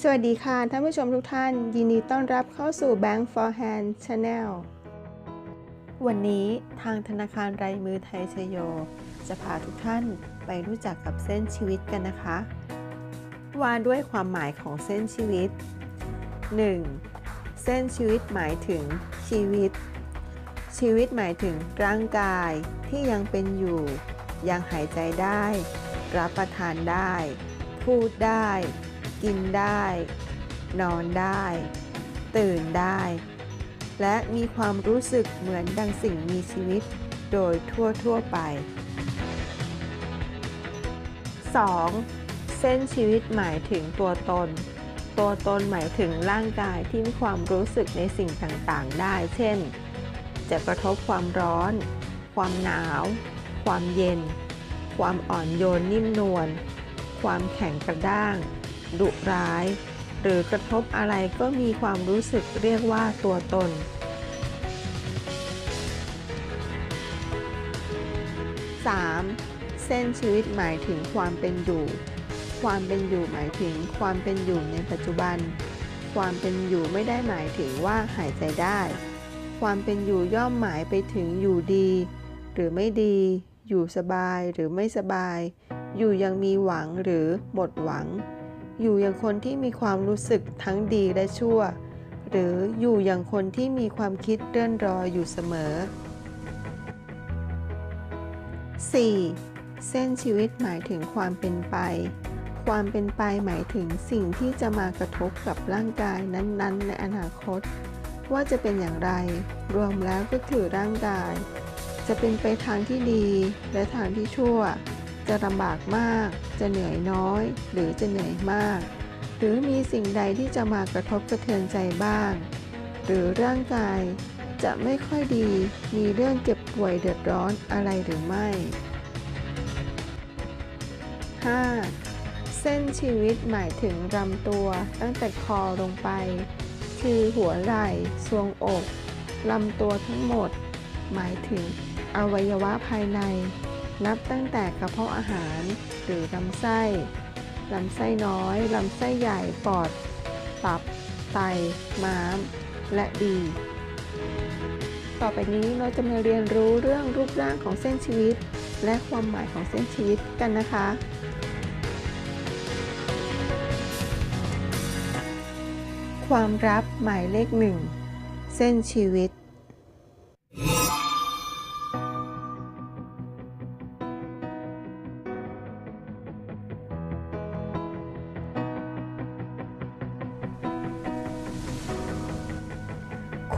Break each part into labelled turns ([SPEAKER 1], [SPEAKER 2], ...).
[SPEAKER 1] สวัสดีค่ะ ท่านผู้ชมทุกท่าน ยินดีต้อนรับเข้าสู่ Bank for Hand Channel วันนี้ทางธนาคารไรมือไทยชโย จะพาทุกท่านไปรู้จักกับเส้นชีวิตกันนะคะ ว่าด้วยความหมายของเส้นชีวิต 1. เส้นชีวิตหมายถึงชีวิต ชีวิตหมายถึงร่างกายที่ยังเป็นอยู่ ยังหายใจได้ รับประทานได้ พูดได้ กินได้ นอนได้ ตื่นได้ และมีความรู้สึกเหมือนดังสิ่งมีชีวิตโดยทั่วทั่วไป 2. เส้นชีวิตหมายถึงตัวตน ตัวตนหมายถึงร่างกายที่มีความรู้สึกในสิ่งต่างๆ ได้ เช่น จะกระทบความร้อน ความหนาว ความเย็น ความอ่อนโยนนิ่มนวล ความแข็งกระด้าง ดุร้าย หรือกระทบอะไรก็มีความรู้สึกเรียกว่าตัวตน 3. เส้นชีวิตหมายถึงความเป็นอยู่ ความเป็นอยู่หมายถึงความเป็นอยู่ในปัจจุบัน ความเป็นอยู่ไม่ได้หมายถึงว่าหายใจได้ ความเป็นอยู่ย่อมหมายไปถึงอยู่ดี หรือไม่ดี อยู่สบายหรือไม่สบาย อยู่ยังมีหวังหรือหมดหวัง อยู่อย่างคนที่มีความรู้สึกทั้งดีและชั่ว หรืออยู่อย่างคนที่มีความคิดเรื่อนรออยู่เสมอ 4. เส้นชีวิตหมายถึงความเป็นไป ความเป็นไปหมายถึงสิ่งที่จะมากระทบกับร่างกายนั้นๆ ในอนาคต ว่าจะเป็นอย่างไร รวมแล้วก็คือร่างกาย จะเป็นไปทางที่ดีและทางที่ชั่ว จะลำบากมาก จะเหนื่อยน้อย หรือจะเหนื่อยมาก หรือมีสิ่งใดที่จะมากระทบกระเทือนใจบ้าง หรือร่างกายจะไม่ค่อยดี มีเรื่องเจ็บป่วยเดือดร้อนอะไรหรือไม่ 5. เส้นชีวิตหมายถึงลำตัวตั้งแต่คอลงไป คือหัวไหล่ทรวงอกลำตัวทั้งหมด หมายถึงอวัยวะภายใน นับตั้งแต่กระเพาะอาหารหรือลำไส้ ลำไส้น้อย ลำไส้ใหญ่ ปอด ตับ ไต ม้าม และดี ต่อไปนี้เราจะมาเรียนรู้เรื่องรูปร่างของเส้นชีวิต และความหมายของเส้นชีวิตกันนะคะ ความลับหมายเลขหนึ่ง เส้นชีวิต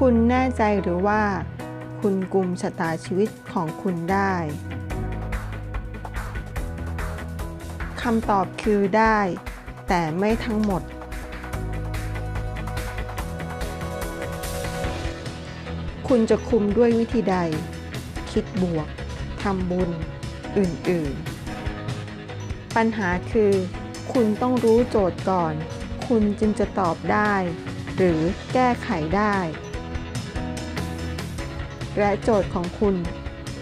[SPEAKER 1] คุณแน่ใจหรือว่า คุณกุมชะตาชีวิตของคุณได้คำตอบคือได้ แต่ไม่ทั้งหมด คุณจะคุมด้วยวิธีใด คิดบวกทำบุญ อื่นๆ ปัญหาคือ คุณต้องรู้โจทย์ก่อน คุณจึงจะตอบได้ หรือแก้ไขได้ และโจทย์ของคุณ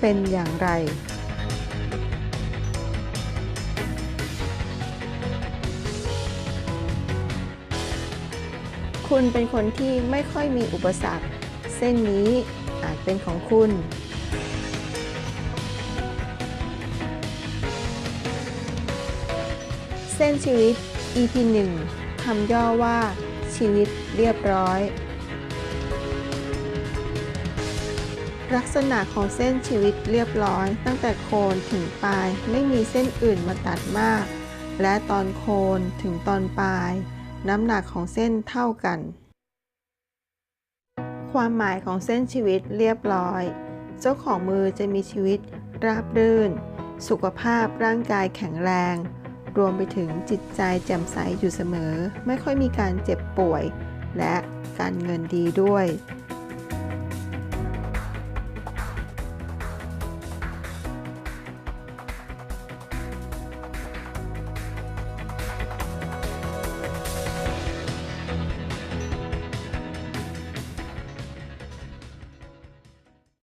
[SPEAKER 1] เป็นอย่างไร คุณเป็นคนที่ไม่ค่อยมีอุปสรรค เส้นนี้อาจเป็นของคุณ เส้นชีวิต EP 1คำย่อว่าชีวิตเรียบร้อย ลักษณะของเส้นชีวิตเรียบร้อย ตั้งแต่โคนถึงปลาย ไม่มีเส้นอื่นมาตัดมาก และตอนโคนถึงตอนปลาย น้ำหนักของเส้นเท่ากัน ความหมายของเส้นชีวิตเรียบร้อย เจ้าของมือจะมีชีวิตราบรื่น สุขภาพร่างกายแข็งแรง รวมไปถึงจิตใจแจ่มใสอยู่เสมอ ไม่ค่อยมีการเจ็บป่วย และการเงินดีด้วย